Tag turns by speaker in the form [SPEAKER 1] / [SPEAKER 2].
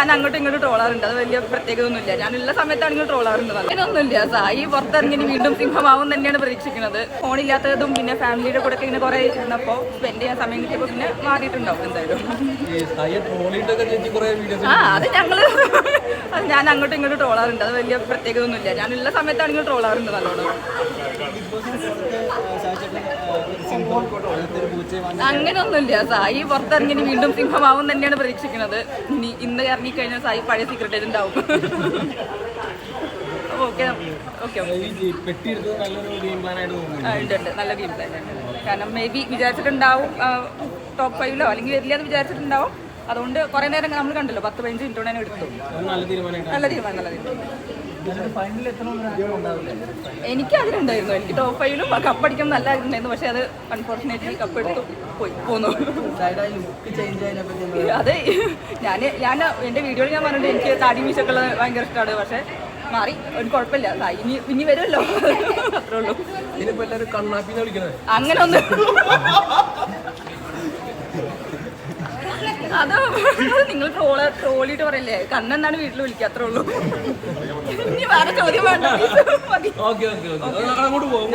[SPEAKER 1] ഞാൻ അങ്ങോട്ടും ഇങ്ങോട്ട് ട്രോളാറുണ്ട്. അത് വലിയ പ്രത്യേകത ഒന്നുമില്ല ഞാനുള്ള സമയത്താണെങ്കിൽ ട്രോളാറുണ്ട് അങ്ങനെയൊന്നുമില്ല. സായി പുറത്തിറങ്ങി വീണ്ടും സിംഹമാവും തന്നെയാണ് പ്രതീക്ഷിക്കുന്നത്. ഫോണില്ലാത്തതും പിന്നെ ഫാമിലിയുടെ കൂടെ ഇങ്ങനെ കുറെ ഇരുന്നപ്പോൾ സ്പെൻഡ് ചെയ്യാൻ സമയം കിട്ടിയപ്പോൾ പിന്നെ മാറിയിട്ടുണ്ടാവും എന്തായാലും. ആ അത് ഞങ്ങൾ അത് ഞാൻ അങ്ങോട്ടും ഇങ്ങോട്ട് ട്രോളാറുണ്ട്. അത് വലിയ പ്രത്യേകത ഒന്നുമില്ല ഞാനുള്ള സമയത്താണെങ്കിൽ ട്രോളാറുണ്ട് നല്ലോണം. അങ്ങനെയൊന്നുമില്ല സായി പുറത്തിറങ്ങി വീണ്ടും സിംഹമാവും തന്നെയാണ് പ്രതീക്ഷിക്കുന്നത്. ഇനി ഇന്ന് ഇറങ്ങി കഴിഞ്ഞാൽ സായി പഴയ സീക്രട്ടേജ് ഉണ്ടാവും. ഓക്കെ ഓക്കെ ഉണ്ട് നല്ല ഗെയിം പ്ലാൻ കാരണം മേ ബി വിചാരിച്ചിട്ടുണ്ടാവും ടോപ്പ് ഫൈവിലോ അല്ലെങ്കിൽ വരില്ല എന്ന് വിചാരിച്ചിട്ടുണ്ടാവും. അതുകൊണ്ട് കുറേ നേരം നമ്മൾ കണ്ടല്ലോ പത്ത് പതിനഞ്ച് മിനിറ്റ് കൊണ്ട് തന്നെ എടുത്തു.
[SPEAKER 2] നല്ല
[SPEAKER 1] തീരുമാനം നല്ല തീരുമാനം. എനിക്ക് അതിലുണ്ടായിരുന്നു എനിക്ക് ടോപ്പ് ഫൈവിലും കപ്പടിക്കാൻ നല്ല ആയിരുന്നു പക്ഷെ അത് അൺഫോർച്ചുനേറ്റ്ലി കപ്പ് എടുത്തു പോയി പോന്നു.
[SPEAKER 2] ലുക്ക് ചേഞ്ച് ആയതിനെപ്പറ്റി
[SPEAKER 1] അതെ. ഞാൻ ഞാൻ എന്റെ വീഡിയോയിൽ ഞാൻ പറഞ്ഞിട്ട് എനിക്ക് താടി മീശൊക്കെ ഉള്ളത് ഭയങ്കര ഇഷ്ടമാണ് പക്ഷെ മാറി ഒരു കുഴപ്പമില്ല. ഇനി ഇനി വരുമല്ലോ. അത്രേ ഉള്ളൂ. അങ്ങനെ ഒന്ന് അത് നിങ്ങൾ ട്രോൾ ട്രോളിട്ട് പറയല്ലേ? കണ്ണെന്നാണ് വീട്ടിൽ വിളിക്കുക അത്രേ ഉള്ളൂ. ഇനി വേറെ ചോദ്യം വേണ്ട. മതി
[SPEAKER 2] ഓക്കെ ഓക്കെ. അങ്ങോട്ട് പോകും.